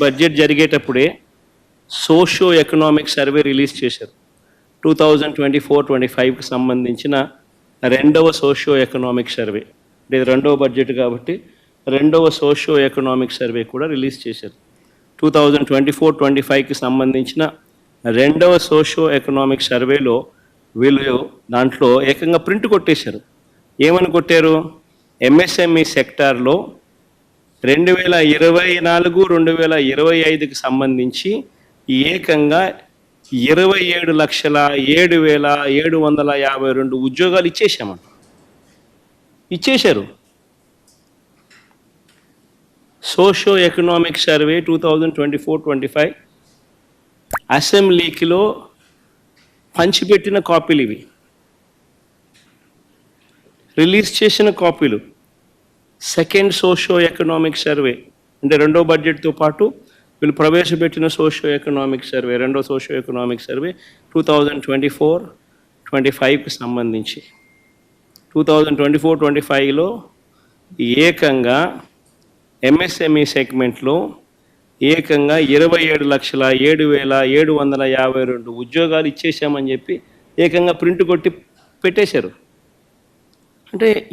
Budget జరిగేటప్పుడే socio economic survey release చేశారు. Two thousand twenty four twenty ఫైవ్కి సంబంధించిన రెండవ సోషో ఎకనామిక్ సర్వే. అంటే ఇది రెండవ బడ్జెట్ కాబట్టి రెండవ సోషో ఎకనామిక్ సర్వే కూడా రిలీజ్ చేశారు. Two thousand twenty four twenty ఫైవ్కి సంబంధించిన రెండవ సోషో ఎకనామిక్ సర్వేలో వీళ్ళు దాంట్లో ఏకంగా ప్రింట్ కొట్టేశారు. ఏమని కొట్టారు? ఎంఎస్ఎంఈ సెక్టార్లో రెండు వేల ఇరవై నాలుగు రెండు వేల ఇరవై ఐదుకి సంబంధించి ఏకంగా ఇరవై ఏడు లక్షల ఏడు వేల ఏడు వందల యాభై రెండు ఉద్యోగాలు ఇచ్చేసామంట ఇచ్చేశారు. Socio economic survey two thousand twenty four twenty five అసెంబ్లీకిలో పంచిపెట్టిన కాపీలు ఇవి. రిలీజ్ చేసిన కాపీలు. సెకండ్ సోషో ఎకనామిక్ సర్వే అంటే రెండో బడ్జెట్తో పాటు వీళ్ళు ప్రవేశపెట్టిన సోషో ఎకనామిక్ సర్వే రెండో socio economic survey two thousand twenty four twenty ఫైవ్కి సంబంధించి two thousand twenty four twenty ఫైవ్లో ఏకంగా ఎంఎస్ఎంఈ సెగ్మెంట్లో ఏకంగా ఇరవై ఏడు లక్షల ఏడు వేల ఏడు వందల యాభై రెండు ఉద్యోగాలు ఇచ్చేసామని చెప్పి ఏకంగా ప్రింట్ కొట్టి పెట్టేశారు. అంటే